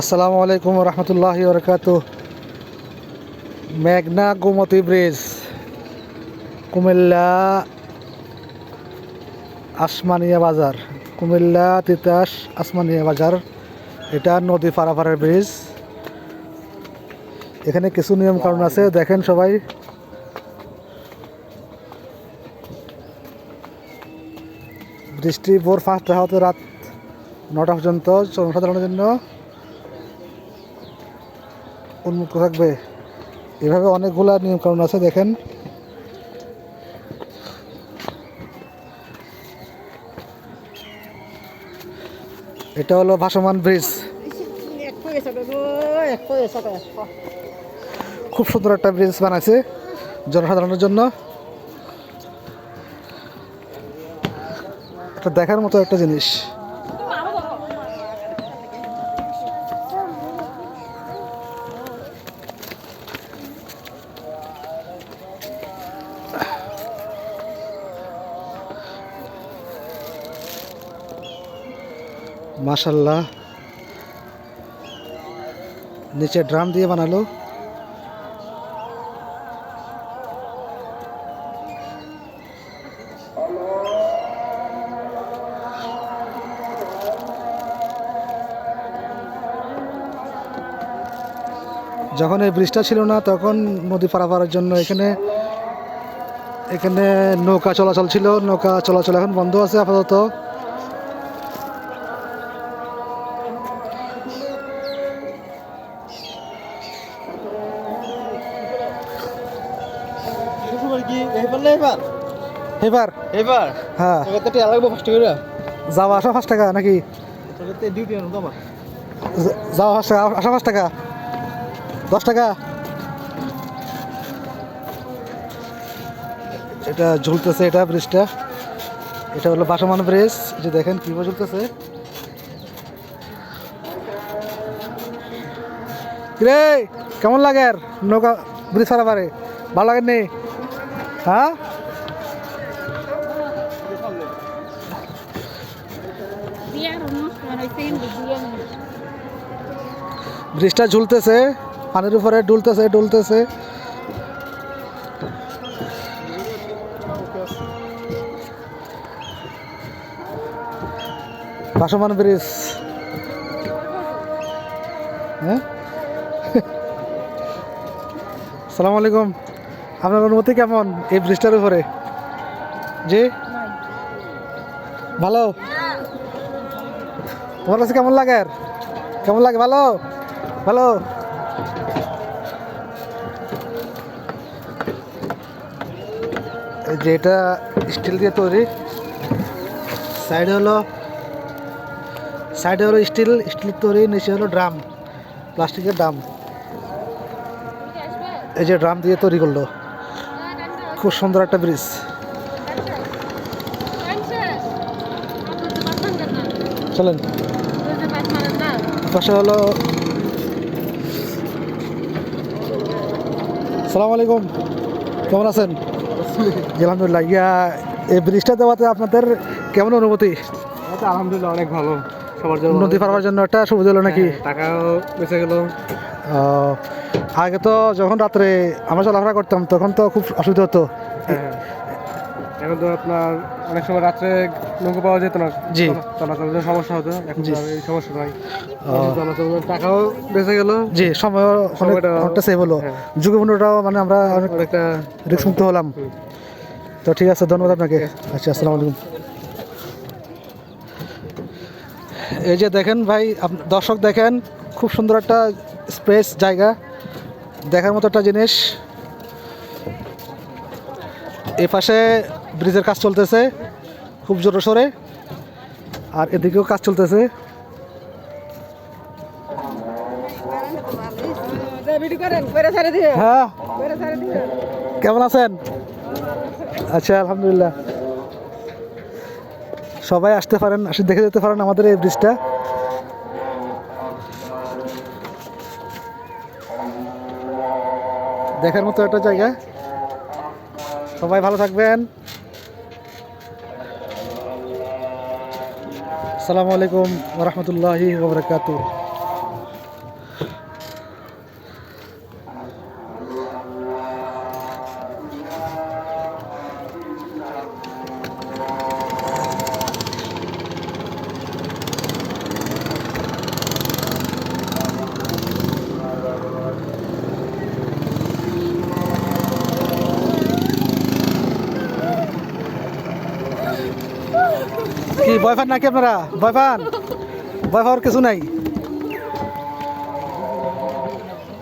আসসালামু আলাইকুম রহমতুল্লাহ বরকাত মেঘনা গোমতী ব্রিজ, কুমিল্লা আসমানিয়া বাজার, কুমিল্লা তিতাস আসমানিয়া বাজার। এটা নদী পারাপারের ব্রিজ। এখানে কিছু নিয়ম কারণ আছে, দেখেন সবাই। বৃষ্টি ভোর পাঁচটা হতে রাত নটা পর্যন্ত জনসাধারণের জন্য উন্মুক্ত থাকবে। এভাবে অনেকগুলা নিয়ম কারণ আছে, দেখেন। এটা হলো ভাসমান ব্রিজ। খুব সুন্দর একটা ব্রিজ বানাইছে জনসাধারণের জন্য। এটা দেখার মতো একটা জিনিস। মাশাল্লাহ। নিচে ড্রাম দিয়ে বানালো। যখন এই ব্রিজটা ছিল না, তখন নদী পারাপারের জন্য এখানে এখানে নৌকা চলাচল ছিল। নৌকা চলাচল এখন বন্ধ আছে আপাতত। কি এবার না এবার এবার এবার হ্যাঁ। তোকে তো টিয়া লাগবে ফার্স্ট করে। যাওয়া আসা পাঁচ টাকা নাকি? তোকে তো ডিউটি আনো তোমার যাওয়া পাঁচ টাকা আসা পাঁচ টাকা। দশ টাকা। এটা ঝুলতেছে এটা ব্রিজটা এটা হলো বাসমান ব্রিজ যে দেখেন কীভাবে ঝুলতেছে। রে কেমন লাগে আর? নৌকা ব্রিজ ছাড়া পারে। ভালো লাগে নি হ্যাঁ. ব্রিজটা ঝুলতেছে পানির উপরে ডুলতেছে ডুলতেছে ভাসমান ব্রিজ। হ্যাঁ? সালাম আলাইকুম। আপনার অনুমতি কেমন এই ব্রিজটার উপরে? জি? ভালো? তোমার কাছে কেমন লাগে? আর? কেমন লাগে? ভালো? ভালো? যে এটা স্টিল দিয়ে তৈরি। সাইডে হলো সাইডে হলো স্টিল স্টিল তৈরি, নিচে হলো ড্রাম, প্লাস্টিকের ড্রাম। এই যে ড্রাম দিয়ে তৈরি করল। খুব সুন্দর একটা ব্রিজ। চলেন। পাশে হলো সালাম আলাইকুম। কেমন আছেন? আলহামদুলিল্লাহ। ইয়া এই ব্রিজটা দেওয়াতে আপনাদের কেমন অনুভূতি? আলহামদুলিল্লাহ অনেক ভালো। সবার জন্য নদী পারাবার জন্য একটা সুবিধা হলো নাকি? হ্যাঁ, টাকাও বেঁচে গেল। আগে তো যখন রাত্রে আমরা চলাফেরা করতাম তখন তো খুব অসুবিধা হতো। হ্যাঁ। এখন তো আপনার অনেক সময় রাত্রে নৌকো পাওয়া যেত না। জি। চলাচলের সমস্যা হতো। এখন। এই সমস্যা নাই। চলাচলের টাকাও বেঁচে গেল। জি সময় অনেকটা সেভ হলো। হ্যাঁ। যুগবন্ধুটাও মানে আমরা অনেক অনেকটা রিস্ক মুক্ত হলাম। তো ঠিক আছে ধন্যবাদ আপনাকে। আচ্ছা আসসালামু আলাইকুম। এই যে দেখেন ভাই দর্শক দেখেন খুব সুন্দর একটা স্পেস জায়গা দেখার মতো একটা জিনিস। এ পাশে ব্রিজের কাজ চলতেছে খুব জোরে সরে। আর এদিকেও কাজ চলতেছে। হ্যাঁ। কেমন আছেন? আচ্ছা আলহামদুলিল্লাহ। সবাই আসতে পারেন আসে দেখে যেতে পারেন আমাদের এই ব্রিজটা। দেখার মতো একটা জায়গা। সবাই ভালো থাকবেন। আসসালামু আলাইকুম রহমতুল্লাহি ওবরাকাতু পান নাকি আপনারা? ভয় পাওয়ার কিছু নাই।